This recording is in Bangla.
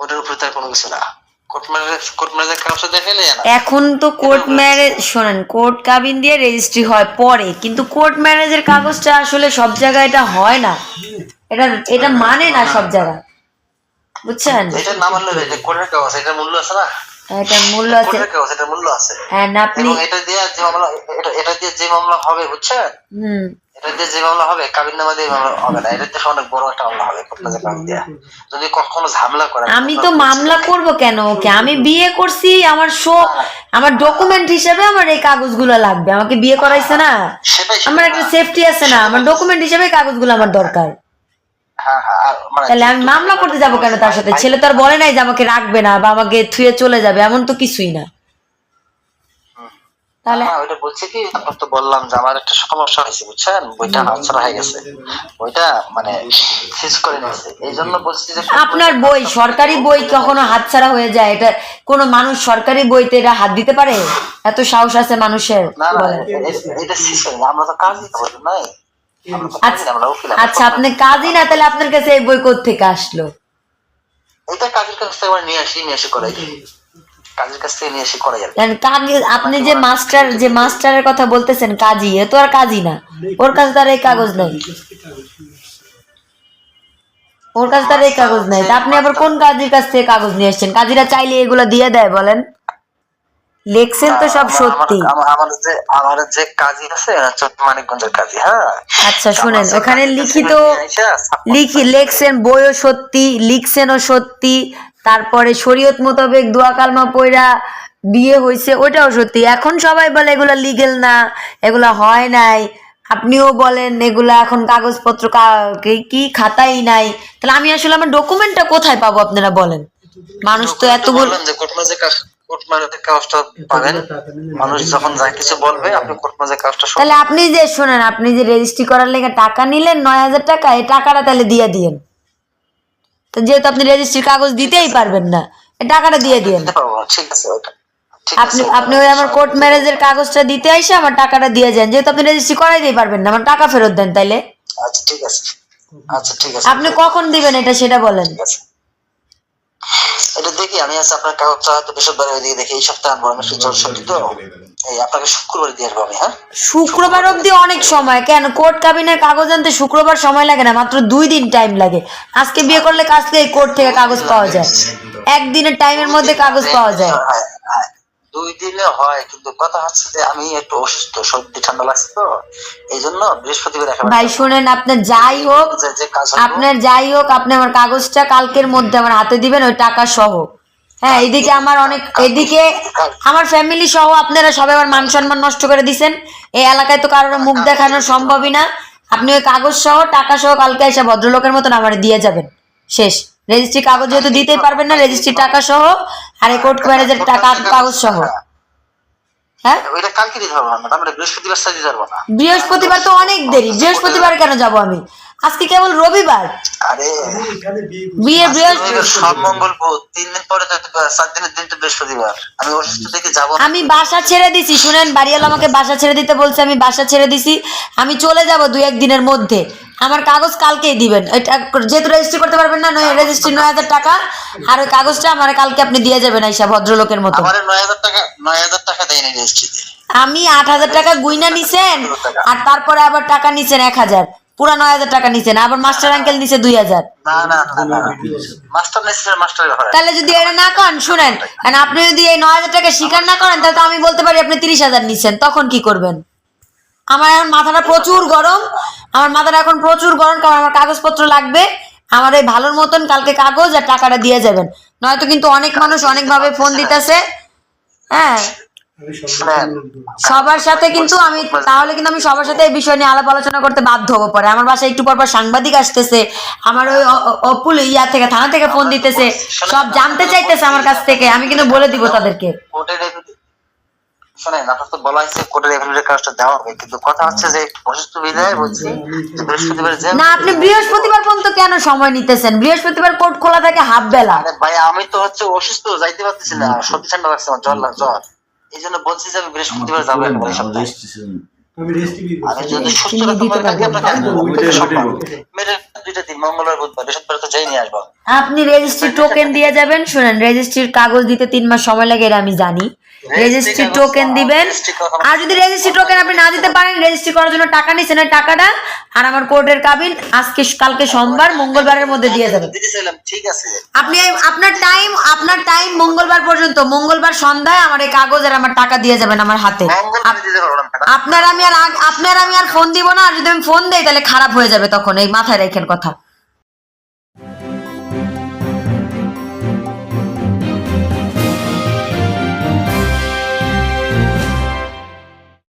ওটার উপরে তার কোনো কিছু না। এখন তো কোর্ট ম্যারেজ শোনেন কোর্ট কাবিন দিয়ে রেজিস্ট্রি হয় পরে কিন্তু কোর্ট ম্যারেজের কাগজটা আসলে সব জায়গায় এটা হয় না। এটা এটা মানে না সব জায়গায়। বুঝছেন? এটা না মানলে এটা কোর্টের কাগজ এটার মূল্য আছে না? এটা মূল্য আছে। কোর্টের কাগজ এটার মূল্য আছে। হ্যাঁ না আপনি এটা দিয়ে যে মামলা এটা এটা দিয়ে যে মামলা হবে বুঝছেন? হুম। এটা দিয়ে যে মামলা হবে কাবিন নামা দিয়ে মামলা হবে না। এটা দিয়ে অনেক বড় একটা মামলা হবে যদি কখনো ঝামেলা করে আমি তো মামলা করব কেন ওকে? আমি বিয়ে করছি আমার শো আমার ডকুমেন্ট হিসেবে আমার এই কাগজগুলো লাগবে। আমাকে বিয়ে করাইছে না? আমার একটা সেফটি আছে না। আমার ডকুমেন্ট হিসেবে কাগজগুলো আমার দরকার। হ্যাঁ হ্যাঁ মানে তাহলে আমি মামলা করতে যাব কেন তার সাথে? ছেলে তো আর বলে নাই যে আমাকে রাখবে না বা আমাকে থুয়ে চলে যাবে এমন তো কিছুই না। তাহলে হ্যাঁ, ওইটা বলছি কি আপনার তো বললাম যে আমার একটা সমস্যা হয়েছে বুঝছেন? বইটা হয়ে গেছে। বইটা মানে শেষ করে নিয়েছে। এই জন্য বলছি যে আপনার বই সরকারি বই কখনো হাতছাড়া হয়ে যায়? এটা কোনো মানুষ সরকারি বইতে এটা হাত দিতে পারে? এত সাহস আছে মানুষের। না না বলেন। এটা শেষ করে আমরা তো করব নাই আমরা আচ্ছা আপনি কাজই না তাহলে আপনার কাছে এই বই থেকে আসলো? এটা কাজের কাছ থেকে নিয়ে আসি নিয়ে এসে করাই। কাজের কাছ থেকে নিয়ে এসে করাই আর কাজী আপনি যে মাস্টার যে মাস্টারের কথা বলতেছেন কাজী এ তো আর কাজই না। ওর কাছে তার এই কাগজ নাই। ওর কাছে তার এই কাগজ নাই। তা আপনি আবার কোন কাজীর কাছ থেকে কাগজ নিয়ে কাজীরা চাইলে এগুলো দিয়ে দেয় বলেন। লেখছেন তো সব সত্যি। আমার- যে আমার যে কাজী আছে মানিকগঞ্জের কাজী হ্যাঁ? আচ্ছা শুনেন ওখানে লিখিত লিখি লেখছেন বইও সত্যি লিখছেনও সত্যি। তারপরে শরীয়ত মোতাবেক দোয়া কালমা পয়রা বিয়ে হয়েছে ওটাও সত্যি। এখন সবাই বলে এগুলা লিগেল না এগুলা হয় নাই। আপনিও বলেন এগুলা এখন কাগজপত্র কি- খাতাই নাই। তাহলে আমি আসলে আমার ডকুমেন্টটা কোথায় পাবো আপনারা বলেন? মানুষ তো এত বললাম যে কোর্ট মাঝে কোর্ট মাঝে পাবেন মানুষ যখন যা কিছু বলবে আপনি কোর্ট মাঝে তাহলে আপনি যে শোনেন আপনি যে রেজিস্ট্রি করার লেগে টাকা নিলেন নয় হাজার টাকা এই টাকাটা তাহলে দিয়ে দিয়েন। তো যেহেতু আপনি রেজিস্ট্রির কাগজ দিতেই পারবেন না টাকাটা দিয়ে দিতে ঠিক আছে আপনি আপনি ওই আমার কোর্ট ম্যারেজের কাগজটা দিতে আইসে আমার টাকাটা দিয়ে যান। যেহেতু আপনি রেজিস্ট্রি করাইতেই পারবেন না আমার টাকা ফেরত দেন তাইলে। আচ্ছা ঠিক আছে আচ্ছা ঠিক আছে। আপনি কখন দিবেন এটা সেটা বলেন। ঠিক আছে। এটা দেখি আমি আছে আপনার কাগজটা হয়তো বৃহস্পতিবার ওইদিকে দেখি এই সপ্তাহে আনব আমি একটু জোর সত্যি তো। আপনাকে শুক্রবার দিয়ে আসব আমি হ্যাঁ? শুক্রবার অবধি অনেক সময়। কেন? কোর্ট কাবিনের কাগজ আনতে শুক্রবার সময় লাগে না মাত্র দুই দিন টাইম লাগে। আজকে বিয়ে করলে কাজকে এই কোর্ট থেকে কাগজ পাওয়া যায়। একদিনের টাইমের মধ্যে কাগজ পাওয়া যায়। হ্যাঁ, হ্যাঁ। দুই দিনে হয় কিন্তু কথা হচ্ছে যে আমি একটু অসুস্থ সর্দি ঠান্ডা লাগছে তো। এই জন্য বৃহস্পতিবার একেবারে ভাই শুনেন আপনার যাই হোক আপনার যাই হোক আপনি আমার কাগজটা কালকের মধ্যে আমার হাতে দিবেন ওই টাকা সহ। হ্যাঁ এদিকে আমার অনেক এদিকে আমার ফ্যামিলি সহ আপনারা সবাই আমার মান সম্মান নষ্ট করে দিছেন। এই এলাকায় তো কারোর মুখ দেখানো সম্ভবই না। আপনি ওই কাগজ সহ টাকা সহ কালকে এসে ভদ্রলোকের মতন আমার দিয়ে যাবেন। শেষ। রেজিস্ট্রি কাগজ যেহেতু দিতেই পারবেন না রেজিস্ট্রি টাকা সহ আর এই কোর্ট ম্যারেজের টাকা কাগজ সহ। হ্যাঁ? ওইটা কালকে দিতে পারব না আমরা বৃহস্পতিবার দিতে পারব না। বৃহস্পতিবার তো অনেক দেরি। বৃহস্পতিবার কেন যাব আমি? আজকে কেবল রবিবার। আরে বিয়ে রবিবার সব মঙ্গল বুধ। তিন দিন পরে তো সাত দিনের দিন তো বৃহস্পতিবার। আমি অসুস্থ থেকে যাব আমি বাসা ছেড়ে দিছি শুনেন বাড়িওয়ালা আমাকে বাসা ছেড়ে দিতে বলছে আমি বাসা ছেড়ে দিছি। আমি চলে যাব দুই একদিনের মধ্যে। আমার কাগজ কালকেই দিবেন। যেহেতু রেজিস্ট্রি করতে পারবেন না নয় রেজিস্ট্রি নয় হাজার টাকা আর ওই কাগজটা আমার কালকে আপনি দিয়ে যাবেন আইসা ভদ্রলোকের মতো। আমার নয় হাজার টাকা নয় হাজার টাকা দেয়নি রেজিস্ট্রিতে আমি আট হাজার টাকা গুইনা নিছেন আর তারপরে আবার টাকা নিছেন এক হাজার। পুরা নয় হাজার টাকা নিছেন আবার মাস্টার আঙ্কেল নিছে দুই হাজার। তাহলে যদি এটা না করেন শুনেন আপনি যদি এই নয় হাজার টাকা স্বীকার না করেন তাহলে তো আমি বলতে পারি আপনি তিরিশ হাজার নিচ্ছেন তখন কি করবেন? আমার এখন মাথাটা প্রচুর গরম আমার মাথাটা এখন প্রচুর গরম কারণ আমার কাগজপত্র লাগবে আমার এই ভালোর মতন কালকে কাগজ আর টাকাটা দিয়ে যাবেন। নয়তো কিন্তু অনেক মানুষ অনেকভাবে ফোন দিতেছে। হ্যাঁ সবার সাথে কিন্তু আমি তাহলে কিন্তু আমি সবার সাথে এই বিষয় নিয়ে আলাপ আলোচনা করতে বাধ্য হব পরে। আমার বাসায় একটু পর পর সাংবাদিক আসতেছে আমার ওই অপুল ইয়া থেকে থানা থেকে ফোন দিতেছে সব জানতে চাইতেছে আমার কাছ থেকে আমি কিন্তু বলে দিব তাদেরকে। শোনেন আপনার তো বলা হয়েছে কোর্টের এফিডেভিটের কাজটা দেওয়া হবে কিন্তু কথা হচ্ছে যে অসুস্থ বিদায় বলছি যে বৃহস্পতিবার যে না আপনি বৃহস্পতিবার পর্যন্ত কেন সময় নিতেছেন? বৃহস্পতিবার কোর্ট খোলা থাকে হাফ বেলা আরে ভাই আমি তো হচ্ছে অসুস্থ যাইতে পারতেছি না। সর্দি ঠান্ডা লাগছে আমার জ্বর জ্বর। এই জন্য বলছি যে আমি বৃহস্পতিবার যাব একবার সপ্তাহে। আমি যদি সুস্থ থাকি আপনাকে দুইটা দিন মঙ্গলবার বুধবার বৃহস্পতিবার তো যাই নিয়ে আসব। আপনি রেজিস্ট্রি টোকেন দিয়ে যাবেন শুনেন রেজিস্ট্রির কাগজ দিতে তিন মাস সময় লাগে এটা আমি জানি। রেজিস্ট্রি টোকেন দিবেন। আর যদি রেজিস্ট্রি টোকেন আপনি না দিতে পারেন রেজিস্ট্রি করার জন্য টাকা নিছেন ওই টাকাটা। আর আমার কোর্টের কাবিন আজকে কালকে সোমবার মঙ্গলবারের মধ্যে দিয়ে যাবেন ঠিক আছে। আপনি আপনার টাইম আপনার টাইম মঙ্গলবার পর্যন্ত মঙ্গলবার সন্ধ্যায় আমার এই কাগজ আর আমার টাকা দিয়ে যাবেন আমার হাতে। আপনার আমি আর আপনার আমি আর ফোন দিব না আর যদি আমি ফোন দেই তাহলে খারাপ হয়ে যাবে তখন এই মাথায় রেখেন কথা।